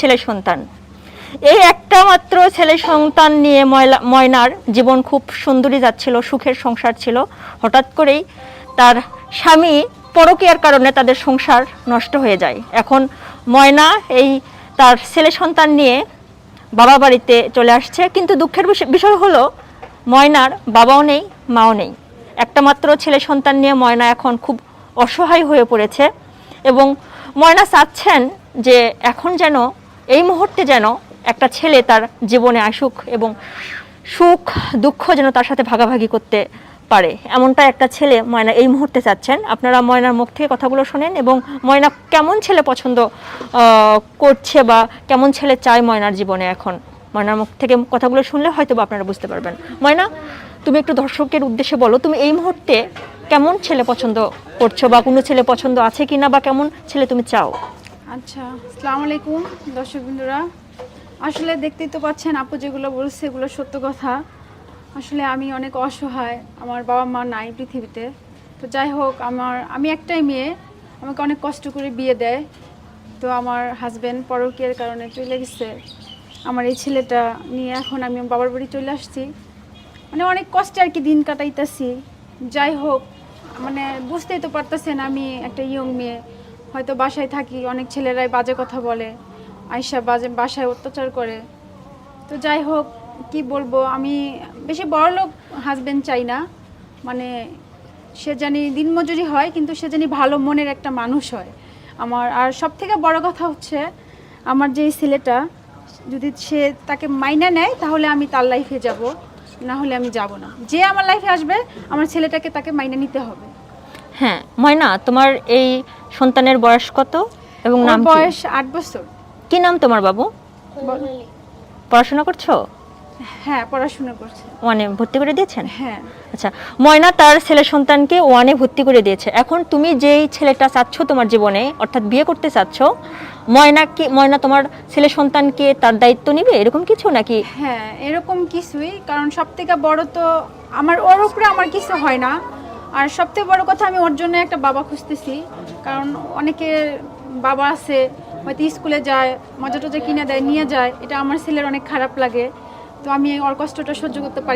ছেলে সন্তান। এই একটা মাত্র ছেলে সন্তান নিয়ে ময়লা- ময়নার জীবন খুব সুন্দরী যাচ্ছিল, সুখের সংসার ছিল। হঠাৎ করেই তার স্বামী পরকীয়ার কারণে তাদের সংসার নষ্ট হয়ে যায়। এখন ময়না এই তার ছেলে সন্তান নিয়ে বাবা বাড়িতে চলে আসছে, কিন্তু দুঃখের বিষয়- বিষয় হলো ময়নার বাবাও নেই, মাও নেই। একটা মাত্র ছেলে সন্তান নিয়ে ময়না এখন খুব অসহায় হয়ে পড়েছে এবং ময়না চাচ্ছেন যে এখন যেন এই মুহূর্তে যেন একটা ছেলে তার জীবনে আসুক এবং সুখ, দুঃখ যেন তার সাথে ভাগাভাগি করতে পারে। এমনটা একটা ছেলে ময়না এই মুহূর্তে চাচ্ছেন। আপনারা ময়নার মুখ থেকে কথাগুলো শোনেন এবং ময়না কেমন ছেলে পছন্দ করছে বা কেমন ছেলে চায় ময়নার জীবনে এখন? ময়নার মুখ থেকে কথাগুলো শুনলে হয়তো বা আপনারা বুঝতে পারবেন। ময়না, তুমি একটু দর্শকের উদ্দেশ্যে বলো, তুমি এই মুহূর্তে কেমন ছেলে পছন্দ করছ বা কোনো ছেলে পছন্দ আছে কি না বা কেমন ছেলে তুমি চাও? আচ্ছা আসসালামু আলাইকুম দর্শক বন্ধুরা আসলে দেখতেই তো পাচ্ছেন আপু যেগুলো বলছে এগুলো সত্য কথা। আসলে আমি অনেক অসহায়, আমার বাবা মা নাই পৃথিবীতে। তো যাই হোক, আমার, আমি একটাই মেয়ে, আমাকে অনেক কষ্ট করে বিয়ে দেয়। তো আমার হাজব্যান্ড পরকীয়ার কারণে চলে গেছে। আমার এই ছেলেটা নিয়ে এখন আমি বাবার বাড়ি চলে আসছি। মানে অনেক কষ্টে আর কি দিন কাটাইতেছি। যাই হোক মানে বুঝতেই তো পারতেছেন আমি একটা ইয়ং মেয়ে। হয়তো বাসায় থাকি, অনেক ছেলেরাই বাজে কথা বলে আয়সা বাজে, বাসায় অত্যাচার করে। তো যাই হোক, কি বলব, আমি বেশি বড় লোক হাজবেন্ড চাই না। মানে সে জানি দিনমজুরি হয়, কিন্তু সে জানি ভালো মনের একটা মানুষ হয়। আমার, আর সব থেকে বড় কথা হচ্ছে, আমার যে ছেলেটা, যদি সে তাকে মাইনা নেয়, তাহলে আমি তার লাইফে যাব, না হলে আমি যাব না। যে আমার লাইফে আসবে, আমার ছেলেটাকে তাকে মাইনা নিতে হবে। হ্যাঁ ময়না তোমার এই সন্তানের বয়স কত এবং নাম কি? বয়স আট বছর। কি নাম তোমার বাবু? পড়াশোনা করছ? হ্যাঁ পড়াশোনা করছে। ওয়ানে ভর্তি করে দিয়েছেন? হ্যাঁ। আচ্ছা ময়না তার ছেলে সন্তানকে ওয়ানে ভর্তি করে দিয়েছে। এখন তুমি যেই ছেলেটা চাচ্ছ তোমার জীবনে অর্থাৎ বিয়ে করতে চাচ্ছ ময়না কি ময়না তোমার ছেলে সন্তানকে তার দায়িত্ব নিবে? এরকম কিছু নাকি? হ্যাঁ এরকম কিছুই কারণ সব থেকে বড় তো আমার ওর উপরে আমার কিছু হয় না। আর সবথেকে বড় কথা আমি ওর জন্য একটা বাবা খুঁজতেছি। কারণ অনেকে বাবা আছে, হয়তো স্কুলে যায় মজা টজা কিনে দেয়, নিয়ে যায়, এটা আমার ছেলের অনেক খারাপ লাগে। তো আমি ওর কষ্টটা সহ্য করতে পারি